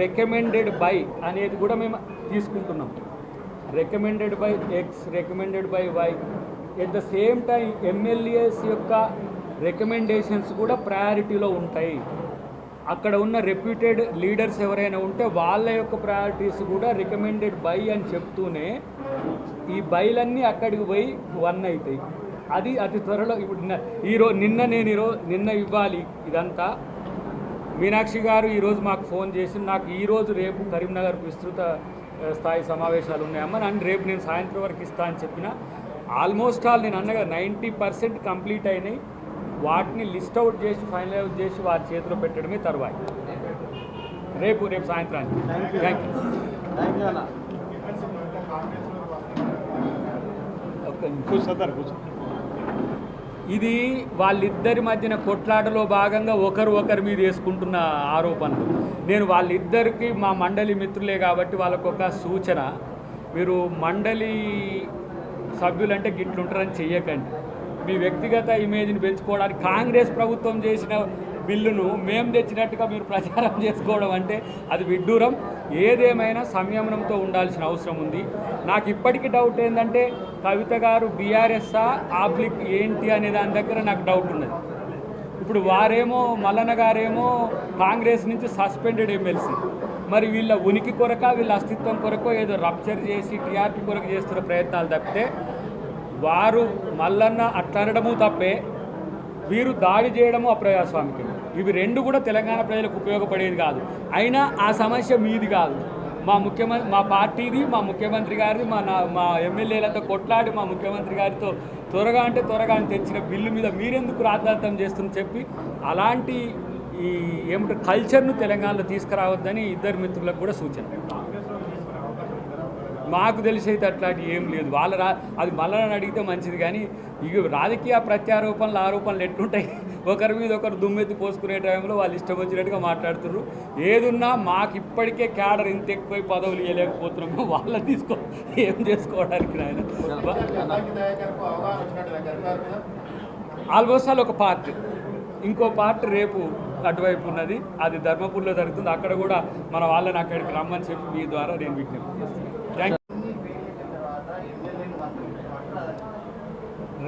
Recommended by అనేది కూడా మేము తీసుకుంటున్నాం. Recommended by X recommended by Y at the same time MLAs యొక్క రికమెండేషన్స్ కూడా ప్రయారిటీలో ఉంటాయి. అక్కడ ఉన్న రెప్యూటెడ్ లీడర్స్ ఎవరైనా ఉంటే వాళ్ళ యొక్క ప్రయారిటీస్ కూడా రికమెండెడ్ బై అని చెప్తూనే ఈ బైలన్నీ అక్కడికి పోయి వన్ అవుతాయి అది అతి త్వరలో ఇప్పుడు నిన్న ఈరోజు నిన్న నేను ఈరోజు నిన్న ఇవ్వాలి ఇదంతా. మీనాక్షి గారు ఈరోజు మాకు ఫోన్ చేసి నాకు ఈరోజు రేపు కరీంనగర్ విస్తృత స్థాయి సమావేశాలు ఉన్నాయమ్మా. నన్ను రేపు నేను సాయంత్రం వరకు ఇస్తా అని చెప్పిన. ఆల్మోస్ట్ ఆల్ నేను అన్నగా నైంటీ పర్సెంట్ కంప్లీట్ అయినాయి. వాటిని లిస్ట్ అవుట్ చేసి ఫైనలైజ్ చేసి వారి చేతిలో పెట్టడమే తర్వాయి. రేపు రేపు సాయంత్రానికి. థ్యాంక్ యూ థ్యాంక్ యూ అన్న. ఒక్క నిమిషం. ఇది వాళ్ళిద్దరి మధ్యన కొట్లాటలో భాగంగా ఒకరు ఒకరి మీద వేసుకుంటున్న ఆరోపణలు. నేను వాళ్ళిద్దరికి మా మండలి మిత్రులే కాబట్టి వాళ్ళకు ఒక సూచన. మీరు మండలి సభ్యులంటే గిట్లుంటారని చెయ్యకండి. మీ వ్యక్తిగత ఇమేజ్ని పెంచుకోవడానికి కాంగ్రెస్ ప్రభుత్వం చేసిన బిల్లును మేము తెచ్చినట్టుగా మీరు ప్రచారం చేసుకోవడం అంటే అది విడ్డూరం. ఏదేమైనా సంయమనంతో ఉండాల్సిన అవసరం ఉంది. నాకు ఇప్పటికీ డౌట్ ఏంటంటే కవిత గారు బీఆర్ఎస్ఆ ఆబ్లిక్ ఏంటి అనే దాని దగ్గర నాకు డౌట్ ఉన్నది. ఇప్పుడు వారేమో మల్లన్న గారేమో కాంగ్రెస్ నుంచి సస్పెండెడ్ ఎమ్మెల్సీ మరి వీళ్ళ ఉనికి కొరక వీళ్ళ అస్తిత్వం కొరకో ఏదో రప్చర్ చేసి టీఆర్పీ కొరకు చేస్తున్న ప్రయత్నాలు తప్పితే వారు మల్లన్న అట్లా అనడము తప్పే వీరు దాడి చేయడము అప్రజాస్వామికి ఇవి రెండు కూడా తెలంగాణ ప్రజలకు ఉపయోగపడేది కాదు. అయినా ఆ సమస్య మీది కాదు. మా ముఖ్యమంత్రి మా పార్టీది మా ముఖ్యమంత్రి గారిది మా నా మా ఎమ్మెల్యేలతో కొట్లాడి మా ముఖ్యమంత్రి గారితో త్వరగా అంటే త్వరగా అని తెచ్చిన బిల్లు మీద మీరెందుకు రాద్ధాంతం చేస్తుందని చెప్పి అలాంటి ఈ ఏమిటో కల్చర్ను తెలంగాణలో తీసుకురావద్దని ఇద్దరు మిత్రులకు కూడా సూచన. మాకు తెలిసి అయితే అట్లాంటి ఏం లేదు. వాళ్ళ రా అది మళ్ళీ అడిగితే మంచిది కానీ ఇక రాజకీయ ప్రత్యారోపణలు ఆరోపణలు ఎట్లుంటాయి? ఒకరి మీద ఒకరు దుమ్మెత్తి పోసుకునే టైంలో వాళ్ళు ఇష్టం వచ్చినట్టుగా మాట్లాడుతున్నారు ఏదున్నా మాకు ఇప్పటికే క్యాడర్ ఇంత ఎక్కువ పదవులు ఇవ్వలేకపోతున్నాము వాళ్ళని తీసుకో ఏం చేసుకోవడానికి నాయన ఆల్మోస్ట్ ఆల్ ఒక పార్ట్. ఇంకో పార్ట్ రేపు అటువైపు ఉన్నది. అది ధర్మపూర్లో జరుగుతుంది. అక్కడ కూడా మన వాళ్ళని అక్కడికి రమ్మని చెప్పి మీ ద్వారా నేను విజ్ఞప్తి చేస్తున్నాను థ్యాంక్ తర్వాత ఎమ్మెల్యేని మంత్రి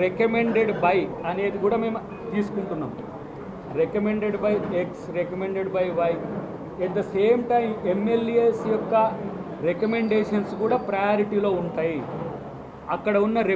రికమెండెడ్ బై అనేది కూడా మేము తీసుకుంటున్నాం. Recommended by X recommended by Y at the same time MLAs యొక్క రికమెండేషన్స్ కూడా ప్రయారిటీలో ఉంటాయి. అక్కడ ఉన్న